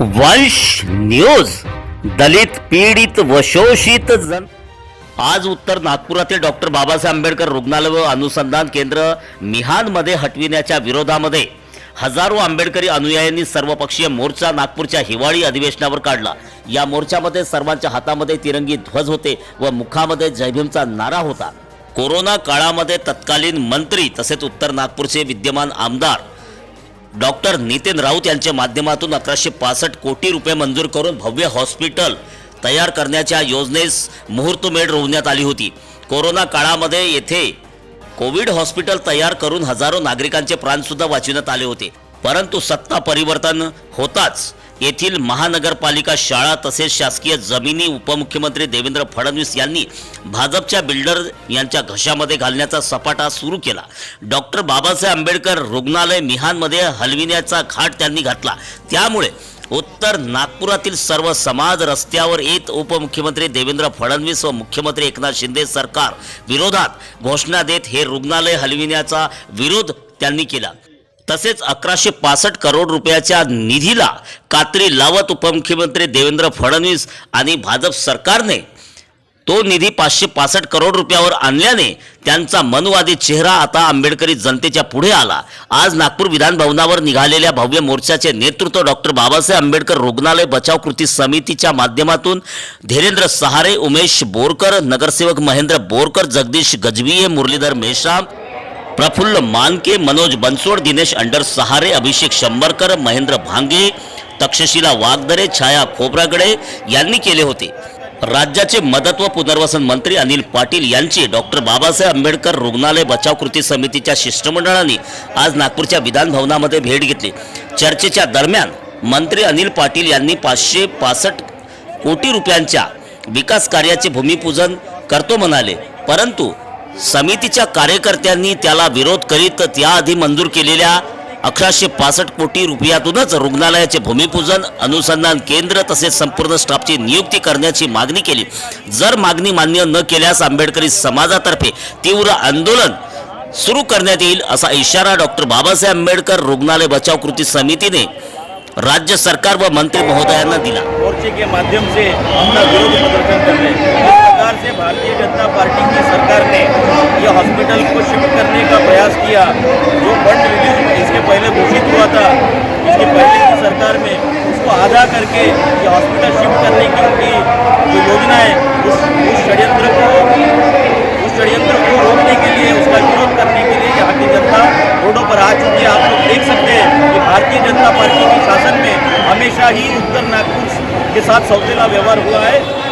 वंश न्यूज दलित पीडित व शोषित जन आज उत्तर नागपुरातील डॉक्टर बाबासाहेब आंबेडकर रुग्णालय व अनुसंधान केंद्र मिहानमध्ये हटविण्याच्या विरोधामध्ये हजारो आंबेडकरी अनुयायांनी सर्वपक्षीय मोर्चा नागपूरच्या हिवाळी अधिवेशनावर काढला. या मोर्चामध्ये सर्वांच्या हातामध्ये तिरंगी ध्वज होते व मुखामध्ये जयभीमचा नारा होता. कोरोना काळामध्ये तत्कालीन मंत्री तसेच उत्तर नागपूरचे विद्यमान आमदार डॉक्टर नितीन राऊत यांच्या माध्यमातून अकराशे पासष्ट कोटी रुपये मंजूर करून भव्य हॉस्पिटल तयार करण्याच्या योजनेस मुहूर्तमेढ रोवण्यात आली होती. कोरोना काळामध्ये येथे कोविड हॉस्पिटल तयार करून हजारो नागरिकांचे प्राणसुद्धा वाचविण्यात आले होते. परंतु सत्ता परिवर्तन होताच येथील महानगरपालिका शाळा तसेच शासकीय जमिनी उपमुख्यमंत्री देवेंद्र फडणवीस यांनी भाजपच्या बिल्डर यांच्या घशामध्ये घालण्याचा सपाटा सुरू केला. डॉक्टर बाबासाहेब आंबेडकर रुग्णालय मिहानमध्ये हलविण्याचा घाट त्यांनी घातला. त्यामुळे उत्तर नागपुरातील सर्व समाज रस्त्यावर येत उपमुख्यमंत्री देवेंद्र फडणवीस व मुख्यमंत्री एकनाथ शिंदे सरकार विरोधात घोषणा देत हे रुग्णालय हलविण्याचा विरोध त्यांनी केला. तसेच अकराशे पासष्ट करोड रुपयाच्या निधीला कात्री लावत उपमुख्यमंत्री देवेंद्र फडणवीस आणि भाजप सरकारने तो निधी पाचशे पासष्ट करोड रुपयावर आणल्याने त्यांचा मनवादी चेहरा आता आंबेडकरी जनतेच्या पुढे आला. आज नागपूर विधान भवनावर निघालेल्या भव्य मोर्चाचे नेतृत्व डॉक्टर बाबासाहेब आंबेडकर रुग्णालय बचाव कृती समितीच्या माध्यमातून धीरेंद्र सहारे उमेश बोरकर नगरसेवक महेंद्र बोरकर जगदीश गजवीये मुरलीधर मेश्राम प्रफुल्ल मानके मनोज बनसोड दिनेश अंडर सहारे अभिषेक शंभरकर महेंद्र भांगे तक्षशिला वागदरे छाया खोब्रागडे यांनी केले होते. राज्याचे मदत व पुनर्वसन मंत्री अनिल पाटील यांची डॉक्टर बाबासाहेब आंबेडकर रुग्णालय बचाव कृती समितीच्या शिष्टमंडळाने आज नागपूरच्या विधानभवनामध्ये भेट घेतली. चर्चेच्या दरम्यान मंत्री अनिल पाटील यांनी पाचशे पासष्ट कोटी रुपयांच्या विकास कार्याचे भूमिपूजन करतो म्हणाले. परंतु समितीच्या कार्यकर्त्यांनी त्याला विरोध करीत त्याआधी मंजूर केलेल्या अकराशे पासष्ट कोटी रुपयातूनच रुग्णालयाचे भूमिपूजन अनुसंधान केंद्र तसेच संपूर्ण स्टाफची नियुक्ती करण्याची मागणी केली. जर मागणी मान्य न केल्यास आंबेडकरी समाजातर्फे तीव्र आंदोलन सुरू करण्यात येईल असा इशारा डॉक्टर बाबासाहेब आंबेडकर रुग्णालय बचाव कृती समितीने राज्य सरकार व मंत्री महोदयांना दिला. मोर्चे के माध्यम से अपना विरोध प्रदर्शन कर रहे हैं। से भारतीय जनता पार्टी की सरकार ने ये हॉस्पिटल को शिफ्ट करने का प्रयास किया, जो फंड रिलीज़ इसके पहले घोषित हुआ था। इसके पहले की सरकार में उसको आधा करके ये हॉस्पिटल शिफ्ट करने की उनकी जो योजना है, उस उस षड्यंत्र को, उस षड्यंत्र को रोकने के लिए, उसका विरोध करने के लिए यहाँ की जनता रोडों पर आ चुकी है। आप लोग देख सकते हैं कि भारतीय जनता पार्टी के शासन में हमेशा ही उत्तर नागपुर के साथ सौतेला व्यवहार हुआ है।